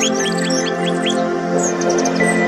Thank you.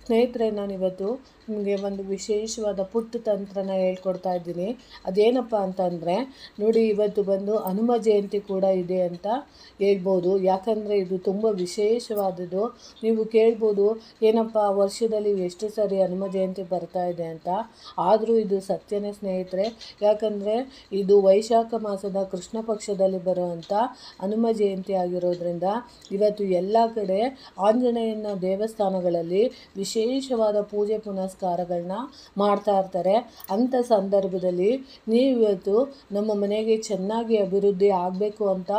ಸ್ನೇಹಿತರೆ, ನಾನಿವತ್ತು ನಿಮಗೆ ಒಂದು ವಿಶೇಷವಾದ ಪುಟ್ಟ ತಂತ್ರನ ಹೇಳ್ಕೊಡ್ತಾ ಇದ್ದೀನಿ. ಅದೇನಪ್ಪ ಅಂತಂದರೆ, ನೋಡಿ ಇವತ್ತು ಬಂದು ಹನುಮ ಜಯಂತಿ ಕೂಡ ಇದೆ ಅಂತ ಹೇಳ್ಬೋದು. ಯಾಕಂದರೆ ಇದು ತುಂಬ ವಿಶೇಷವಾದದ್ದು. ನೀವು ಕೇಳ್ಬೋದು, ಏನಪ್ಪ ವರ್ಷದಲ್ಲಿ ಎಷ್ಟು ಸಾರಿ ಹನುಮ ಜಯಂತಿ ಬರ್ತಾ ಇದೆ ಅಂತ. ಆದರೂ ಇದು ಸತ್ಯನೇ ಸ್ನೇಹಿತರೆ. ಯಾಕಂದರೆ ಇದು ವೈಶಾಖ ಮಾಸದ ಕೃಷ್ಣ ಪಕ್ಷದಲ್ಲಿ ಬರುವಂಥ ಹನುಮ ಜಯಂತಿ ಆಗಿರೋದ್ರಿಂದ ಇವತ್ತು ಎಲ್ಲ ಕಡೆ ಆಂಜನೇಯನ ದೇವಸ್ಥಾನಗಳಲ್ಲಿ ವಿಶೇಷವಾದ ಪೂಜೆ ಪುನಸ್ಕಾರಗಳನ್ನ ಮಾಡ್ತಾ ಇರ್ತಾರೆ. ಅಂಥ ಸಂದರ್ಭದಲ್ಲಿ ನೀವಿವತ್ತು ನಮ್ಮ ಮನೆಗೆ ಚೆನ್ನಾಗಿ ಅಭಿವೃದ್ಧಿ ಆಗಬೇಕು ಅಂತ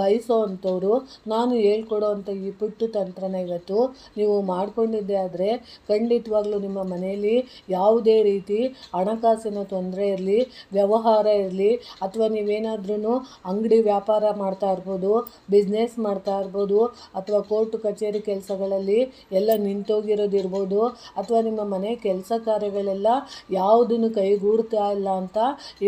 ಬಯಸೋ ಅಂಥವ್ರು ನಾನು ಹೇಳ್ಕೊಡೋ ಅಂಥ ಈ ಪುಟ್ಟು ತಂತ್ರನ ಇವತ್ತು ನೀವು ಮಾಡ್ಕೊಂಡಿದ್ದೆ ಆದರೆ ಖಂಡಿತವಾಗ್ಲೂ ನಿಮ್ಮ ಮನೆಯಲ್ಲಿ ಯಾವುದೇ ರೀತಿ ಹಣಕಾಸಿನ ತೊಂದರೆ ಇರಲಿ, ವ್ಯವಹಾರ ಇರಲಿ, ಅಥವಾ ನೀವೇನಾದ್ರೂ ಅಂಗಡಿ ವ್ಯಾಪಾರ ಮಾಡ್ತಾ ಇರ್ಬೋದು ಬಿಸ್ನೆಸ್ ಮಾಡ್ತಾ ಇರ್ಬೋದು, ಅಥವಾ ಕೋರ್ಟ್ ಕಚೇರಿ ಕೆಲಸಗಳಲ್ಲಿ ಎಲ್ಲ ನಿಂತೋಗಿರೋದಿರ್ಬೋದು ಅಥವಾ ನಿಮ್ಮ ಮನೆ ಕೆಲಸ ಕಾರ್ಯಗಳೆಲ್ಲ ಯಾವುದನ್ನು ಕೈಗೂಡ್ತಾ ಇಲ್ಲ ಅಂತ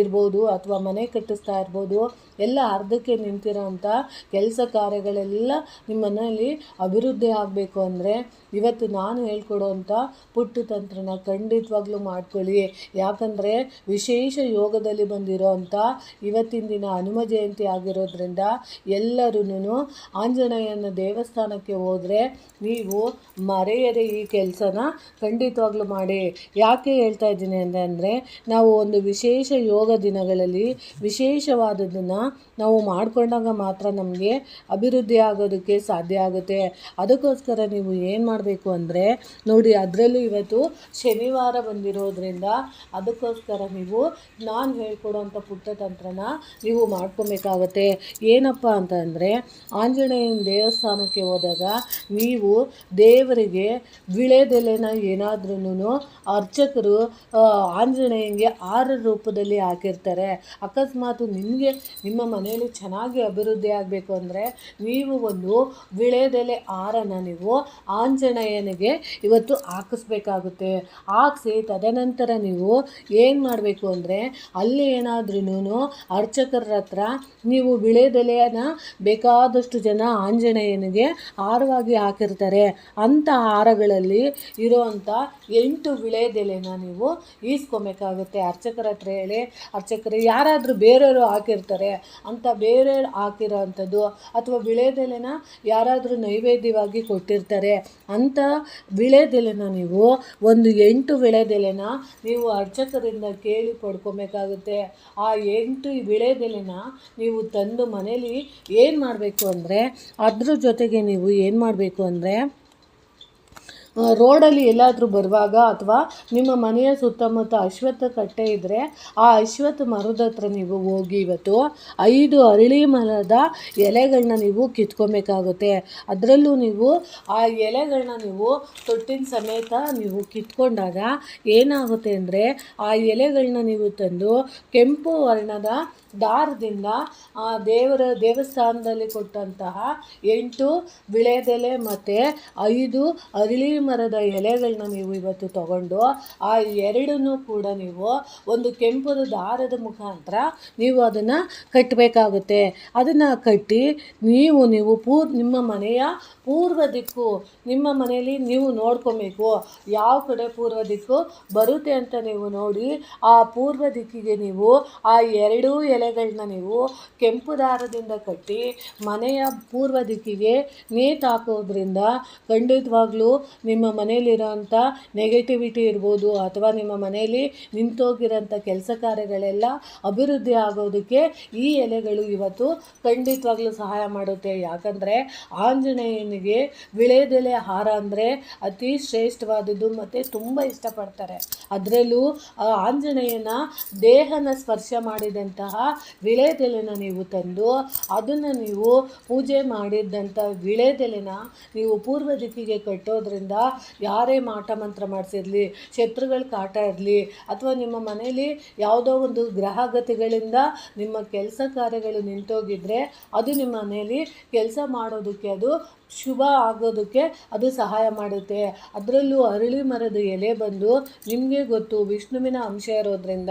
ಇರ್ಬೋದು ಅಥವಾ ಮನೆ ಕಟ್ಟಿಸ್ತಾ ಇರ್ಬೋದು, ಎಲ್ಲ ಅರ್ಧಕ್ಕೆ ನಿಂತಿರೋ ಅಂಥ ಕೆಲಸ ಕಾರ್ಯಗಳೆಲ್ಲ ನಿಮ್ಮ ಮನೆಯಲ್ಲಿ ಅಭಿವೃದ್ಧಿ ಆಗಬೇಕು ಅಂದರೆ ಇವತ್ತು ನಾನು ಹೇಳ್ಕೊಡೋವಂಥ ಪುಟ್ಟು ತಂತ್ರನ ಖಂಡಿತವಾಗ್ಲೂ ಮಾಡ್ಕೊಳ್ಳಿ. ಯಾಕಂದರೆ ವಿಶೇಷ ಯೋಗದಲ್ಲಿ ಬಂದಿರೋ ಅಂಥ ಇವತ್ತಿನ ದಿನ ಹನುಮ ಜಯಂತಿ ಆಗಿರೋದ್ರಿಂದ ಎಲ್ಲರೂ ಆಂಜನೇಯನ ದೇವಸ್ಥಾನಕ್ಕೆ ಹೋದರೆ ನೀವು ಮರೆಯದೆ ಈ ಕೆಲಸನ ಖಂಡಿತವಾಗ್ಲೂ ಮಾಡಿ. ಯಾಕೆ ಹೇಳ್ತಾ ಇದ್ದೀನಿ ಅಂತಂದರೆ ನಾವು ಒಂದು ವಿಶೇಷ ಯೋಗ ದಿನಗಳಲ್ಲಿ ವಿಶೇಷವಾದದನ್ನು ನಾವು ಮಾಡಿಕೊಂಡಾಗ ಮಾತ್ರ ನಮಗೆ ಅಭಿವೃದ್ಧಿ ಆಗೋದಕ್ಕೆ ಸಾಧ್ಯ ಆಗುತ್ತೆ. ಅದಕ್ಕೋಸ್ಕರ ನೀವು ಏನು ಮಾಡಬೇಕು ಅಂದರೆ, ನೋಡಿ ಅದರಲ್ಲೂ ಇವತ್ತು ಶನಿವಾರ ಬಂದಿರೋದ್ರಿಂದ ಅದಕ್ಕೋಸ್ಕರ ನೀವು ನಾನು ಹೇಳ್ಕೊಡೋಂಥ ಪುಟ್ಟ ತಂತ್ರನ ನೀವು ಮಾಡ್ಕೊಬೇಕಾಗತ್ತೆ. ಏನಪ್ಪ ಅಂತಂದರೆ ಆಂಜನೇಯನ ದೇವಸ್ಥಾನಕ್ಕೆ ಹೋದಾಗ ನೀವು ದೇವರಿಗೆ ವಿಳೆದೆಲೆನ ಏನಾದ್ರೂ ಅರ್ಚಕರು ಆಂಜನೇಯನಿಗೆ ಆರ ರೂಪದಲ್ಲಿ ಹಾಕಿರ್ತಾರೆ. ಅಕಸ್ಮಾತ್ ನಿಮಗೆ ನಿಮ್ಮ ಮನೆಯಲ್ಲಿ ಚೆನ್ನಾಗಿ ಅಭಿವೃದ್ಧಿ ಆಗಬೇಕು ಅಂದರೆ ನೀವು ಒಂದು ವಿಳೆದೆಲೆ ಆರನ ನೀವು ಆಂಜನೇಯನಿಗೆ ಇವತ್ತು ಹಾಕಿಸ್ಬೇಕಾಗುತ್ತೆ. ಹಾಕ್ಸಿ ತದನಂತರ ನೀವು ಏನು ಮಾಡಬೇಕು ಅಂದರೆ ಅಲ್ಲಿ ಏನಾದ್ರೂ ಅರ್ಚಕರ ಹತ್ರ ನೀವು ವಿಳೆದೆಲೆಯನ್ನು ಬೇಕಾದಷ್ಟು ಜನ ಆಂಜನೇಯನಿಗೆ ಆರವಾಗಿ ಹಾಕಿರ್ತಾರೆ. ಅಂಥ ಹಾರಗಳಲ್ಲಿ ಇರೋವಂಥ ಎಂಟು ವಿಳೆದೆಲೆನ ನೀವು ಈಸ್ಕೊಬೇಕಾಗುತ್ತೆ. ಅರ್ಚಕರ ಹತ್ರ ಹೇಳಿ, ಅರ್ಚಕರು, ಯಾರಾದರೂ ಬೇರೆಯವರು ಹಾಕಿರ್ತಾರೆ ಅಂತ ಬೇರೆ ಹಾಕಿರೋ ಅಂಥದ್ದು ಅಥವಾ ವಿಳೆದೆಲೆನ ಯಾರಾದರೂ ನೈವೇದ್ಯವಾಗಿ ಕೊಟ್ಟಿರ್ತಾರೆ ಅಂಥ ವಿಳೆದೆಲೆನ ನೀವು ಒಂದು ಎಂಟು ವಿಳೆದೆಲೆನ ನೀವು ಅರ್ಚಕರಿಂದ ಕೇಳಿ ಪಡ್ಕೊಬೇಕಾಗುತ್ತೆ. ಆ ಎಂಟು ವಿಳೆದೆಲೆನ ನೀವು ತಂದು ಮನೇಲಿ ಏನು ಮಾಡಬೇಕು ಅಂದರೆ, ಅದ್ರ ಜೊತೆಗೆ ನೀವು ಏನು ಮಾಡಬೇಕು ಅಂದರೆ ರೋಡಲ್ಲಿ ಎಲ್ಲಾದರೂ ಬರುವಾಗ ಅಥವಾ ನಿಮ್ಮ ಮನೆಯ ಸುತ್ತಮುತ್ತ ಅಶ್ವತ್ಥ ಕಟ್ಟೆ ಇದ್ದರೆ ಆ ಅಶ್ವತ್ಥ ಮರದ ಹತ್ರ ನೀವು ಹೋಗಿ ಇವತ್ತು ಐದು ಅರಳಿ ಮರದ ಎಲೆಗಳನ್ನ ನೀವು ಕಿತ್ಕೊಬೇಕಾಗುತ್ತೆ. ಅದರಲ್ಲೂ ನೀವು ಆ ಎಲೆಗಳನ್ನ ನೀವು ತೊಟ್ಟಿನ ಸಮೇತ ನೀವು ಕಿತ್ಕೊಂಡಾಗ ಏನಾಗುತ್ತೆ ಅಂದರೆ ಆ ಎಲೆಗಳನ್ನ ನೀವು ತಂದು ಕೆಂಪು ವರ್ಣದ ದಾರದಿಂದ ಆ ದೇವರ ದೇವಸ್ಥಾನದಲ್ಲಿ ಕೊಟ್ಟಂತಹ ಎಂಟು ವಿಳೆದೆಲೆ ಮತ್ತು ಐದು ಅರಳಿ ಮರದ ಎಲೆಗಳನ್ನ ನೀವು ಇವತ್ತು ತಗೊಂಡು ಆ ಎರಡನ್ನೂ ಕೂಡ ನೀವು ಒಂದು ಕೆಂಪು ದಾರದ ಮುಖಾಂತರ ನೀವು ಅದನ್ನು ಕಟ್ಟಬೇಕಾಗುತ್ತೆ ಅದನ್ನು ಕಟ್ಟಿ ನೀವು ನೀವು ಪೂರ್, ನಿಮ್ಮ ಮನೆಯ ಪೂರ್ವ ದಿಕ್ಕು, ನಿಮ್ಮ ಮನೆಯಲ್ಲಿ ನೀವು ನೋಡ್ಕೊಬೇಕು. ಯಾವ ಕಡೆ ಪೂರ್ವ ದಿಕ್ಕು ಬರುತ್ತೆ ಅಂತ ನೀವು ನೋಡಿ, ಆ ಪೂರ್ವ ದಿಕ್ಕಿಗೆ ನೀವು ಆ ಎರಡೂ ಎಲೆಗಳನ್ನ ನೀವು ಕೆಂಪು ದಾರದಿಂದ ಕಟ್ಟಿ ಮನೆಯ ಪೂರ್ವ ದಿಕ್ಕಿಗೆ ನೇತಾಕೋದ್ರಿಂದ ಖಂಡಿತವಾಗ್ಲೂ ನಿಮ್ಮ ಮನೆಯಲ್ಲಿರೋಂಥ ನೆಗೆಟಿವಿಟಿ ಇರ್ಬೋದು ಅಥವಾ ನಿಮ್ಮ ಮನೆಯಲ್ಲಿ ನಿಂತೋಗಿರೋಂಥ ಕೆಲಸ ಕಾರ್ಯಗಳೆಲ್ಲ ಅಭಿವೃದ್ಧಿ ಆಗೋದಕ್ಕೆ ಈ ಎಲೆಗಳು ಇವತ್ತು ಖಂಡಿತವಾಗ್ಲೂ ಸಹಾಯ ಮಾಡುತ್ತೆ. ಯಾಕಂದರೆ ಆಂಜನೇಯನಿಗೆ ವಿಳೆದೆಲೆ ಹಾರ ಅಂದರೆ ಅತಿ ಶ್ರೇಷ್ಠವಾದದ್ದು ಮತ್ತು ತುಂಬ ಇಷ್ಟಪಡ್ತಾರೆ. ಅದರಲ್ಲೂ ಆಂಜನೇಯನ ದೇಹನ ಸ್ಪರ್ಶ ಮಾಡಿದಂತಹ ವಿಳೆದೆಲೆನ ನೀವು ತಂದು ಅದನ್ನು ನೀವು ಪೂಜೆ ಮಾಡಿದ್ದಂಥ ವಿಳೆದೆಲೆನ ನೀವು ಪೂರ್ವ ದಿಕ್ಕಿಗೆ ಕಟ್ಟೋದ್ರಿಂದ ಯಾರೇ ಮಾಟ ಮಂತ್ರ ಮಾಡಿಸಿರಲಿ, ಶತ್ರುಗಳ ಕಾಟ ಇರಲಿ, ಅಥವಾ ನಿಮ್ಮ ಮನೆಯಲ್ಲಿ ಯಾವುದೋ ಒಂದು ಗ್ರಹಗತಿಗಳಿಂದ ನಿಮ್ಮ ಕೆಲಸ ಕಾರ್ಯಗಳು ನಿಂತೋಗಿದ್ದರೆ ಅದು ನಿಮ್ಮ ಮನೆಯಲ್ಲಿ ಕೆಲಸ ಮಾಡೋದಕ್ಕೆ ಅದು ಶುಭ ಆಗೋದಕ್ಕೆ ಅದು ಸಹಾಯ ಮಾಡುತ್ತೆ. ಅದರಲ್ಲೂ ಅರಳಿ ಮರದ ಎಲೆ ಬಂದು ನಿಮಗೆ ಗೊತ್ತು, ವಿಷ್ಣುವಿನ ಅಂಶ ಇರೋದ್ರಿಂದ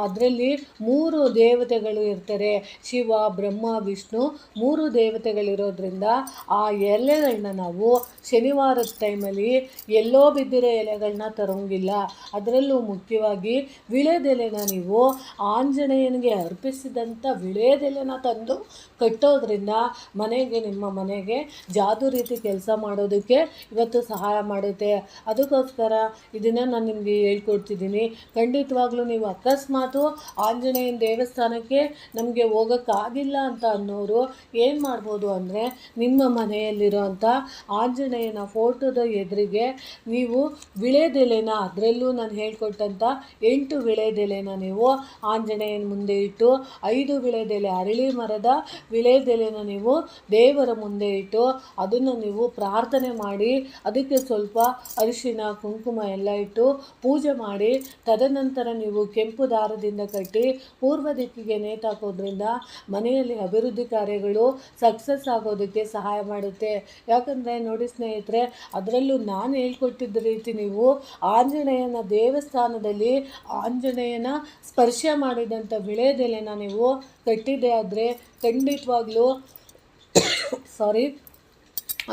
ಅದರಲ್ಲಿ ಮೂರು ದೇವತೆಗಳು ಇರ್ತಾರೆ. ಶಿವ, ಬ್ರಹ್ಮ, ವಿಷ್ಣು ಮೂರು ದೇವತೆಗಳಿರೋದ್ರಿಂದ ಆ ಎಲೆಗಳನ್ನ ನಾವು ಶನಿವಾರದ ಟೈಮಲ್ಲಿ ಎಲ್ಲೋ ಬಿದ್ದಿರೋ ಎಲೆಗಳನ್ನ ತರೋಂಗಿಲ್ಲ. ಅದರಲ್ಲೂ ಮುಖ್ಯವಾಗಿ ವಿಳೆದೆಲೆನ ನೀವು ಆಂಜನೇಯನಿಗೆ ಅರ್ಪಿಸಿದಂಥ ವಿಳೆದೆಲೆನ ತಂದು ಕಟ್ಟೋದ್ರಿಂದ ಮನೆಗೆ, ನಿಮ್ಮ ಮನೆಗೆ ಜಾದು ರೀತಿ ಕೆಲಸ ಮಾಡೋದಕ್ಕೆ ಇವತ್ತು ಸಹಾಯ ಮಾಡುತ್ತೆ. ಅದಕ್ಕೋಸ್ಕರ ಇದನ್ನು ನಾನು ನಿಮಗೆ ಹೇಳ್ಕೊಡ್ತಿದ್ದೀನಿ. ಖಂಡಿತವಾಗ್ಲೂ ನೀವು ಅಕಸ್ಮಾತು ಆಂಜನೇಯನ ದೇವಸ್ಥಾನಕ್ಕೆ ನಮಗೆ ಹೋಗೋಕ್ಕಾಗಿಲ್ಲ ಅಂತ ಅನ್ನೋರು ಏನು ಮಾಡ್ಬೋದು ಅಂದರೆ ನಿಮ್ಮ ಮನೆಯಲ್ಲಿರೋಂಥ ಆಂಜನೇಯನ ಫೋಟೋದ ಎದುರಿಗೆ ನೀವು ವಿಳೆದೆಲೆನ, ಅದರಲ್ಲೂ ನಾನು ಹೇಳ್ಕೊಟ್ಟಂಥ ಎಂಟು ವಿಳೆದೆಲೆನ ನೀವು ಆಂಜನೇಯನ ಮುಂದೆ ಇಟ್ಟು, ಐದು ವಿಳೆದೆಲೆ ಅರಳಿ ಮರದ ವಿಳೆದೆಲೆನ ನೀವು ದೇವರ ಮುಂದೆ ಇಟ್ಟು ಅದನ್ನು ನೀವು ಪ್ರಾರ್ಥನೆ ಮಾಡಿ, ಅದಕ್ಕೆ ಸ್ವಲ್ಪ ಅರಿಶಿನ, ಕುಂಕುಮ ಎಲ್ಲ ಇಟ್ಟು ಪೂಜೆ ಮಾಡಿ, ತದನಂತರ ನೀವು ಕೆಂಪು ದಾರದಿಂದ ಕಟ್ಟಿ ಪೂರ್ವ ದಿಕ್ಕಿಗೆ ನೇತಾಕೋದ್ರಿಂದ ಮನೆಯಲ್ಲಿ ಅಭಿವೃದ್ಧಿ ಕಾರ್ಯಗಳು ಸಕ್ಸಸ್ ಆಗೋದಕ್ಕೆ ಸಹಾಯ ಮಾಡುತ್ತೆ. ಯಾಕಂದರೆ ನೋಡಿ ಸ್ನೇಹಿತರೆ, ಅದರಲ್ಲೂ ನಾನು ಹೇಳ್ಕೊಟ್ಟಿದ್ದ ರೀತಿ ನೀವು ಆಂಜನೇಯನ ದೇವಸ್ಥಾನದಲ್ಲಿ ಆಂಜನೇಯನ ಸ್ಪರ್ಶ ಮಾಡಿದಂಥ ವಿಳೆದೆಲೆನ ನೀವು ಕಟ್ಟಿದೆ ಆದರೆ ಖಂಡಿತವಾಗ್ಲೂ ಸಾರಿ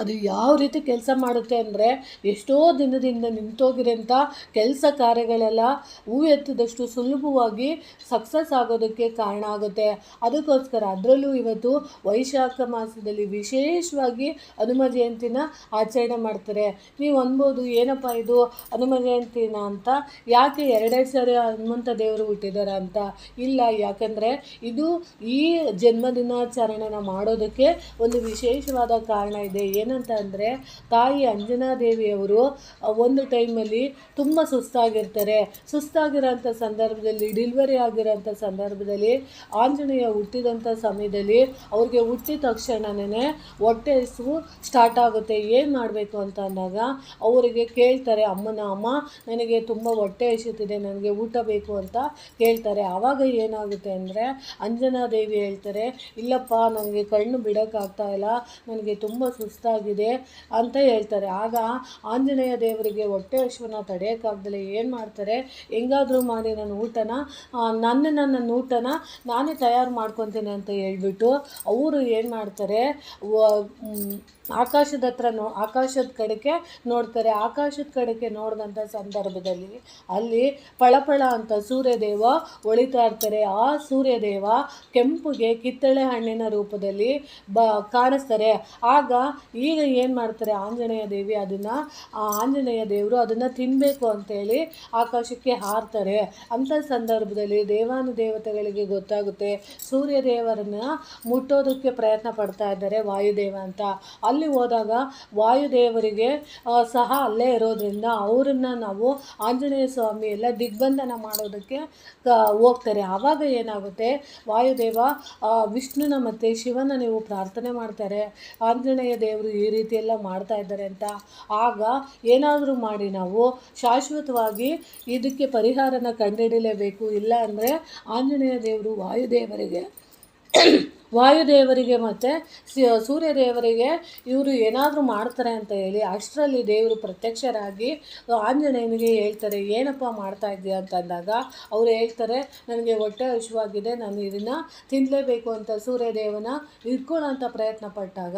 ಅದು ಯಾವ ರೀತಿ ಕೆಲಸ ಮಾಡುತ್ತೆ ಅಂದರೆ ಎಷ್ಟೋ ದಿನದಿಂದ ನಿಂತೋಗಿರೋಂಥ ಕೆಲಸ ಕಾರ್ಯಗಳೆಲ್ಲ ಹೂ ಎತ್ತಿದಷ್ಟು ಸುಲಭವಾಗಿ ಸಕ್ಸಸ್ ಆಗೋದಕ್ಕೆ ಕಾರಣ ಆಗುತ್ತೆ. ಅದಕ್ಕೋಸ್ಕರ ಅದರಲ್ಲೂ ಇವತ್ತು ವೈಶಾಖ ಮಾಸದಲ್ಲಿ ವಿಶೇಷವಾಗಿ ಹನುಮ ಜಯಂತಿನ ಆಚರಣೆ ಮಾಡ್ತಾರೆ. ನೀವು ಅನ್ಬೋದು, ಏನಪ್ಪ ಇದು ಹನುಮ ಜಯಂತಿನ ಅಂತ? ಯಾಕೆ ಎರಡೆರಡು ಸಾರಿ ಹನುಮಂತ ದೇವರು ಹುಟ್ಟಿದ್ದಾರೆ ಅಂತ? ಇಲ್ಲ, ಯಾಕಂದರೆ ಇದು ಈ ಜನ್ಮದಿನಾಚರಣೆನ ಮಾಡೋದಕ್ಕೆ ಒಂದು ವಿಶೇಷವಾದ ಕಾರಣ ಇದೆ. ಏನಂತ ಅಂದರೆ ತಾಯಿ ಅಂಜನಾದೇವಿಯವರು ಒಂದು ಟೈಮಲ್ಲಿ ತುಂಬ ಸುಸ್ತಾಗಿರ್ತಾರೆ. ಸುಸ್ತಾಗಿರೋಂಥ ಸಂದರ್ಭದಲ್ಲಿ ಡಿಲ್ವರಿ ಆಗಿರೋಂಥ ಸಂದರ್ಭದಲ್ಲಿ, ಆಂಜನೇಯ ಹುಟ್ಟಿದಂಥ ಸಮಯದಲ್ಲಿ ಅವ್ರಿಗೆ ಹುಟ್ಟಿದ ತಕ್ಷಣನೇ ಹೊಟ್ಟೆ ಹಸಿವು ಸ್ಟಾರ್ಟ್ ಆಗುತ್ತೆ. ಏನು ಮಾಡಬೇಕು ಅಂತ ಅಂದಾಗ ಅವರಿಗೆ ಕೇಳ್ತಾರೆ ಅಮ್ಮನ ಅಮ್ಮ, ನನಗೆ ತುಂಬ ಹೊಟ್ಟೆ ಹಸಿತಿದೆ, ನನಗೆ ಊಟ ಬೇಕು ಅಂತ ಕೇಳ್ತಾರೆ. ಆವಾಗ ಏನಾಗುತ್ತೆ ಅಂದರೆ ಅಂಜನಾದೇವಿ ಹೇಳ್ತಾರೆ, ಇಲ್ಲಪ್ಪ ನನಗೆ ಕಣ್ಣು ಬಿಡೋಕ್ಕಾಗ್ತಾ ಇಲ್ಲ, ನನಗೆ ತುಂಬ ಸುಸ್ತಾಗಿದೆ ಅಂತ ಹೇಳ್ತಾರೆ. ಆಗ ಆಂಜನೇಯ ದೇವರಿಗೆ ಹೊಟ್ಟೆ ಅಶ್ವನ ತಡೆಯೋಕ್ಕಾಗ್ದಲೇ ಏನು ಮಾಡ್ತಾರೆ? ಹೆಂಗಾದರೂ ಮಾಡಿ ನನ್ನ ಊಟನ ನನ್ನ ನನ್ನ ಊಟನ ನಾನೇ ತಯಾರು ಮಾಡ್ಕೊತೀನಿ ಅಂತ ಹೇಳ್ಬಿಟ್ಟು ಅವರು ಏನು ಮಾಡ್ತಾರೆ? ಆಕಾಶದ ಹತ್ರ ನೋ, ಆಕಾಶದ ಕಡೆಗೆ ನೋಡ್ತಾರೆ. ಆಕಾಶದ ಕಡೆಗೆ ನೋಡಿದಂಥ ಸಂದರ್ಭದಲ್ಲಿ ಅಲ್ಲಿ ಪಳಪಳ ಅಂತ ಸೂರ್ಯದೇವ ಒಳಿತಾ ಇರ್ತಾರೆ. ಆ ಸೂರ್ಯದೇವ ಕೆಂಪುಗೆ ಕಿತ್ತಳೆ ಹಣ್ಣಿನ ರೂಪದಲ್ಲಿ ಬ, ಕಾಣಿಸ್ತಾರೆ. ಆಗ ಈಗ ಏನು ಮಾಡ್ತಾರೆ ಆಂಜನೇಯ ದೇವಿ ಅದನ್ನು, ಆ ಆಂಜನೇಯ ದೇವರು ಅದನ್ನು ತಿನ್ನಬೇಕು ಅಂತೇಳಿ ಆಕಾಶಕ್ಕೆ ಹಾರ್ತಾರೆ. ಅಂಥ ಸಂದರ್ಭದಲ್ಲಿ ದೇವಾನು ದೇವತೆಗಳಿಗೆ ಗೊತ್ತಾಗುತ್ತೆ, ಸೂರ್ಯದೇವರನ್ನ ಮುಟ್ಟೋದಕ್ಕೆ ಪ್ರಯತ್ನ ಪಡ್ತಾ ಇದ್ದಾರೆ ವಾಯುದೇವ ಅಂತ. ಅಲ್ಲಿ ಹೋದಾಗ ವಾಯುದೇವರಿಗೆ ಸಹ ಅಲ್ಲೇ ಇರೋದ್ರಿಂದ ಅವರನ್ನು ನಾವು ಆಂಜನೇಯ ಸ್ವಾಮಿ ಎಲ್ಲ ದಿಗ್ಬಂಧನ ಮಾಡೋದಕ್ಕೆ ಹೋಗ್ತಾರೆ. ಆವಾಗ ಏನಾಗುತ್ತೆ, ವಾಯುದೇವ ವಿಷ್ಣುನ ಮತ್ತು ಶಿವನ ನೀವು ಪ್ರಾರ್ಥನೆ ಮಾಡ್ತಾರೆ. ಆಂಜನೇಯ ದೇವರು ಈ ರೀತಿ ಎಲ್ಲ ಮಾಡ್ತಾ ಇದ್ದಾರೆ ಅಂತ. ಆಗ ಏನಾದರೂ ಮಾಡಿ ನಾವು ಶಾಶ್ವತವಾಗಿ ಇದಕ್ಕೆ ಪರಿಹಾರನ ಕಂಡುಹಿಡಿಯಲೇಬೇಕು. ಇಲ್ಲ ಅಂದರೆ ಆಂಜನೇಯ ದೇವರು ವಾಯುದೇವರಿಗೆ ವಾಯುದೇವರಿಗೆ ಮತ್ತು ಸೂರ್ಯದೇವರಿಗೆ ಇವರು ಏನಾದರೂ ಮಾಡ್ತಾರೆ ಅಂತ ಹೇಳಿ ಅಷ್ಟರಲ್ಲಿ ದೇವರು ಪ್ರತ್ಯಕ್ಷರಾಗಿ ಆಂಜನೇಯನಿಗೆ ಹೇಳ್ತಾರೆ, ಏನಪ್ಪ ಮಾಡ್ತಾ ಇದೆಯಾ ಅಂತಂದಾಗ ಅವ್ರು ಹೇಳ್ತಾರೆ, ನನಗೆ ಹೊಟ್ಟೆ ಹಸಿವಾಗಿದೆ, ನಾನು ಇದನ್ನು ತಿನ್ನಲೇಬೇಕು ಅಂತ ಸೂರ್ಯದೇವನ ಇಟ್ಕೊಳ್ಳೋಂಥ ಪ್ರಯತ್ನ ಪಟ್ಟಾಗ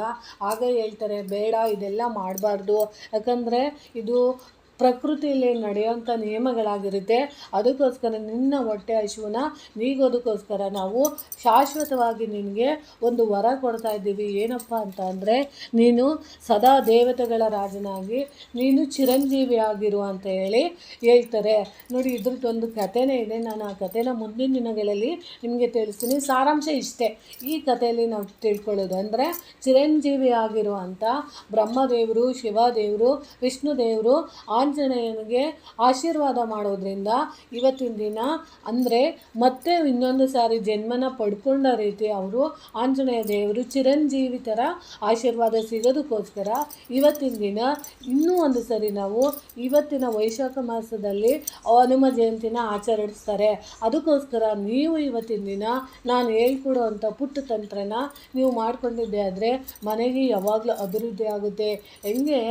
ಆಗ ಹೇಳ್ತಾರೆ, ಬೇಡ, ಇದೆಲ್ಲ ಮಾಡಬಾರ್ದು. ಯಾಕಂದರೆ ಇದು ಪ್ರಕೃತಿಯಲ್ಲಿ ನಡೆಯುವಂಥ ನಿಯಮಗಳಾಗಿರುತ್ತೆ. ಅದಕ್ಕೋಸ್ಕರ ನಿನ್ನ ಹೊಟ್ಟೆ ಹಶುವನ್ನ ನೀಗೋದಕ್ಕೋಸ್ಕರ ನಾವು ಶಾಶ್ವತವಾಗಿ ನಿನಗೆ ಒಂದು ವರ ಕೊಡ್ತಾ ಇದ್ದೀವಿ. ಏನಪ್ಪ ಅಂತ ಅಂದರೆ, ನೀನು ಸದಾ ದೇವತೆಗಳ ರಾಜನಾಗಿ, ನೀನು ಚಿರಂಜೀವಿ ಆಗಿರು ಅಂತ ಹೇಳಿ ಹೇಳ್ತಾರೆ. ನೋಡಿ ಇದ್ರದ್ದೊಂದು ಕಥೆನೇ ಇದೆ. ನಾನು ಆ ಕಥೆನ ಮುಂದಿನ ದಿನಗಳಲ್ಲಿ ನಿಮಗೆ ತಿಳಿಸ್ತೀನಿ. ಸಾರಾಂಶ ಇಷ್ಟೇ. ಈ ಕಥೆಯಲ್ಲಿ ನಾವು ತಿಳ್ಕೊಳ್ಳೋದು ಅಂದರೆ, ಚಿರಂಜೀವಿ ಆಗಿರುವಂಥ ಬ್ರಹ್ಮದೇವರು, ಶಿವದೇವರು ವಿಷ್ಣು ದೇವರು ಆಂಜನೇಯನಿಗೆ ಆಶೀರ್ವಾದ ಮಾಡೋದ್ರಿಂದ ಇವತ್ತಿನ ದಿನ ಅಂದರೆ ಮತ್ತೆ ಇನ್ನೊಂದು ಸಾರಿ ಜನ್ಮನ ಪಡ್ಕೊಂಡ ರೀತಿ ಅವರು ಆಂಜನೇಯ ದೇವರು ಚಿರಂಜೀವಿ ಥರ ಆಶೀರ್ವಾದ ಸಿಗೋದಕ್ಕೋಸ್ಕರ ಇವತ್ತಿನ ದಿನ ಇನ್ನೂ ಒಂದು ಸರಿ ನಾವು ಇವತ್ತಿನ ವೈಶಾಖ ಮಾಸದಲ್ಲಿ ಹನುಮ ಜಯಂತಿನ ಆಚರಿಸ್ತಾರೆ. ಅದಕ್ಕೋಸ್ಕರ ನೀವು ಇವತ್ತಿನ ದಿನ ನಾನು ಹೇಳ್ಕೊಡುವಂಥ ಪುಟ್ಟ ತಂತ್ರನ ನೀವು ಮಾಡ್ಕೊಂಡಿದ್ದೆ ಆದರೆ ಮನೆಗೆ ಯಾವಾಗಲೂ ಅಭಿವೃದ್ಧಿ ಆಗುತ್ತೆ. ಹೆಂಗೆ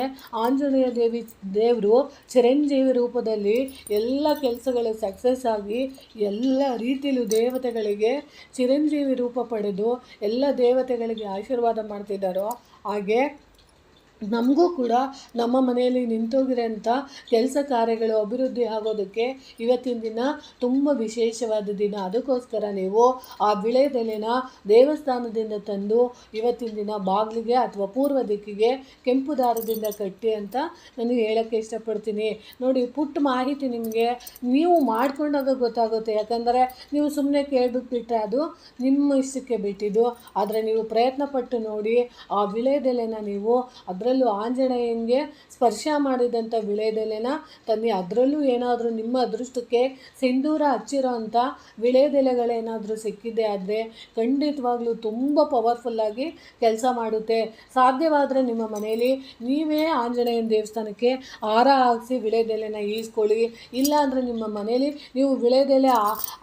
ಆಂಜನೇಯ ದೇವಿ ದೇವರು ಚಿರಂಜೀವಿ ರೂಪದಲ್ಲಿ ಎಲ್ಲ ಕೆಲಸಗಳು ಸಕ್ಸಸ್ ಆಗಿ ಎಲ್ಲ ರೀತಿಯಲ್ಲೂ ದೇವತೆಗಳಿಗೆ ಚಿರಂಜೀವಿ ರೂಪ ಪಡೆದು ಎಲ್ಲ ದೇವತೆಗಳಿಗೆ ಆಶೀರ್ವಾದ ಮಾಡ್ತಿದ್ದಾರೋ ಹಾಗೆ ನಮಗೂ ಕೂಡ ನಮ್ಮ ಮನೆಯಲ್ಲಿ ನಿಂತೋಗಿರೋಂಥ ಕೆಲಸ ಕಾರ್ಯಗಳು ಅಭಿವೃದ್ಧಿ ಆಗೋದಕ್ಕೆ ಇವತ್ತಿನ ದಿನ ತುಂಬ ವಿಶೇಷವಾದ ದಿನ. ಅದಕ್ಕೋಸ್ಕರ ನೀವು ಆ ವಿಳೆದೆಲೆನ ದೇವಸ್ಥಾನದಿಂದ ತಂದು ಇವತ್ತಿನ ದಿನ ಬಾಗಿಲಿಗೆ ಅಥವಾ ಪೂರ್ವ ದಿಕ್ಕಿಗೆ ಕೆಂಪು ದಾರದಿಂದ ಕಟ್ಟಿ ಅಂತ ನಾನು ಹೇಳೋಕ್ಕೆ ಇಷ್ಟಪಡ್ತೀನಿ. ನೋಡಿ, ಪುಟ್ಟ ಮಾಹಿತಿ ನಿಮಗೆ ನೀವು ಮಾಡ್ಕೊಂಡಾಗ ಗೊತ್ತಾಗುತ್ತೆ. ಯಾಕಂದರೆ ನೀವು ಸುಮ್ಮನೆ ಕೇಳ್ಬಿಟ್ಬಿಟ್ರೆ ಅದು ನಿಮ್ಮ ಇಷ್ಟಕ್ಕೆ ಬಿಟ್ಟಿದ್ದು. ಆದರೆ ನೀವು ಪ್ರಯತ್ನ ಪಟ್ಟು ನೋಡಿ ಆ ವಿಳೆದೆಲೆನ ನೀವು ಅದರಲ್ಲೂ ಆಂಜನೇಯನಿಗೆ ಸ್ಪರ್ಶ ಮಾಡಿದಂಥ ವಿಳೆದೆಲೆನ ತನ್ನಿ ಅದರಲ್ಲೂ ಏನಾದರೂ ನಿಮ್ಮ ಅದೃಷ್ಟಕ್ಕೆ ಸಿಂಧೂರ ಹಚ್ಚಿರೋ ಅಂಥ ವಿಳೆದೆಲೆಗಳೇನಾದರೂ ಸಿಕ್ಕಿದೆ ಆದರೆ ಖಂಡಿತವಾಗ್ಲೂ ತುಂಬ ಪವರ್ಫುಲ್ಲಾಗಿ ಕೆಲಸ ಮಾಡುತ್ತೆ. ಸಾಧ್ಯವಾದರೆ ನಿಮ್ಮ ಮನೆಯಲ್ಲಿ ನೀವೇ ಆಂಜನೇಯನ ದೇವಸ್ಥಾನಕ್ಕೆ ಹಾರ ಹಾಕಿಸಿ ವಿಳೆದೆಲೆನ ಈಸ್ಕೊಳ್ಳಿ. ಇಲ್ಲಾಂದರೆ ನಿಮ್ಮ ಮನೆಯಲ್ಲಿ ನೀವು ವಿಳೆದೆಲೆ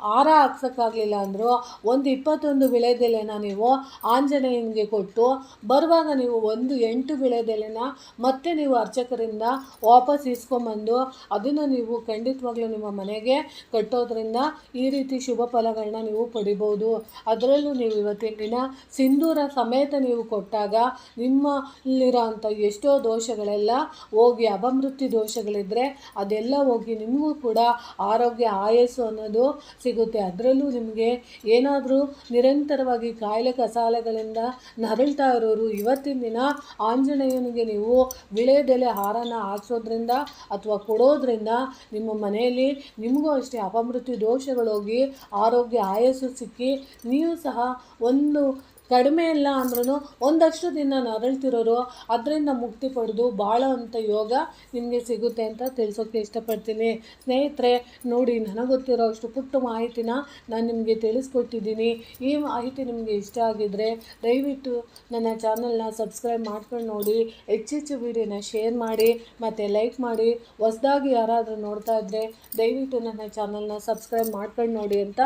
ಹಾರ ಹಾಕ್ಸೋಕ್ಕಾಗಲಿಲ್ಲ ಅಂದರೂ ಒಂದು ಇಪ್ಪತ್ತೊಂದು ವಿಳೆದೆಲೆನ ನೀವು ಆಂಜನೇಯನಿಗೆ ಕೊಟ್ಟು ಬರುವಾಗ ನೀವು ಒಂದು ಎಂಟು ವಿಳೆದೆಲೆನ ಮತ್ತೆ ನೀವು ಅರ್ಚಕರಿಂದ ವಾಪಸ್ ಇಸ್ಕೊಂಬಂದು ಅದನ್ನು ನೀವು ಖಂಡಿತವಾಗ್ಲೂ ನಿಮ್ಮ ಮನೆಗೆ ಕಟ್ಟೋದ್ರಿಂದ ಈ ರೀತಿ ಶುಭ ಫಲಗಳನ್ನ ನೀವು ಪಡಿಬೋದು. ಅದರಲ್ಲೂ ನೀವು ಇವತ್ತಿನ ದಿನ ಸಿಂಧೂರ ಸಮೇತ ನೀವು ಕೊಟ್ಟಾಗ ನಿಮ್ಮಲ್ಲಿರೋ ಅಂಥ ಎಷ್ಟೋ ದೋಷಗಳೆಲ್ಲ ಹೋಗಿ ಅಪಮೃತ್ಯು ದೋಷಗಳಿದ್ದರೆ ಅದೆಲ್ಲ ಹೋಗಿ ನಿಮಗೂ ಕೂಡ ಆರೋಗ್ಯ, ಆಯಸ್ಸು ಅನ್ನೋದು ಸಿಗುತ್ತೆ. ಅದರಲ್ಲೂ ನಿಮಗೆ ಏನಾದರೂ ನಿರಂತರವಾಗಿ ಕಾಯಿಲೆ, ಕಸಾಲೆಗಳಿಂದ ನರಳ್ತಾ ಇರೋರು ಇವತ್ತಿನ ದಿನ ಆಂಜನೇಯನಿಗೆ ನೀವು ವಿಳೆದೆಲೆ ಹಾರನ ಹಾಕ್ಸೋದ್ರಿಂದ ಅಥವಾ ಕೊಡೋದ್ರಿಂದ ನಿಮ್ಮ ಮನೆಯಲ್ಲಿ ನಿಮಗೂ ಅಷ್ಟೇ ಅಪಮೃತ್ಯು ದೋಷಗಳೋಗಿ ಆರೋಗ್ಯ ಆಯಸ್ಸು ಸಿಕ್ಕಿ ನೀವು ಸಹ ಒಂದು ಕಡಿಮೆ ಇಲ್ಲ ಅಂದ್ರೂ ಒಂದಷ್ಟು ದಿನ ನರಳ್ತಿರೋರು ಅದರಿಂದ ಮುಕ್ತಿ ಪಡೆದು ಅಂತ ಯೋಗ ನಿಮಗೆ ಸಿಗುತ್ತೆ ಅಂತ ತಿಳಿಸೋಕ್ಕೆ ಇಷ್ಟಪಡ್ತೀನಿ. ಸ್ನೇಹಿತರೆ, ನೋಡಿ ನನಗೆ ಗೊತ್ತಿರೋ ಅಷ್ಟು ಪುಟ್ಟ ಮಾಹಿತಿನ ನಾನು ನಿಮಗೆ ತಿಳಿಸ್ಕೊಟ್ಟಿದ್ದೀನಿ. ಈ ಮಾಹಿತಿ ನಿಮಗೆ ಇಷ್ಟ ಆಗಿದ್ದರೆ ದಯವಿಟ್ಟು ನನ್ನ ಚಾನಲ್ನ ಸಬ್ಸ್ಕ್ರೈಬ್ ಮಾಡ್ಕೊಂಡು ನೋಡಿ, ಹೆಚ್ಚೆಚ್ಚು ವೀಡಿಯೋನ ಶೇರ್ ಮಾಡಿ, ಮತ್ತು ಲೈಕ್ ಮಾಡಿ, ಹೊಸ್ದಾಗಿ ಯಾರಾದರೂ ನೋಡ್ತಾ ಇದ್ದರೆ ದಯವಿಟ್ಟು ನನ್ನ ಚಾನಲ್ನ ಸಬ್ಸ್ಕ್ರೈಬ್ ಮಾಡ್ಕೊಂಡು ನೋಡಿ ಅಂತ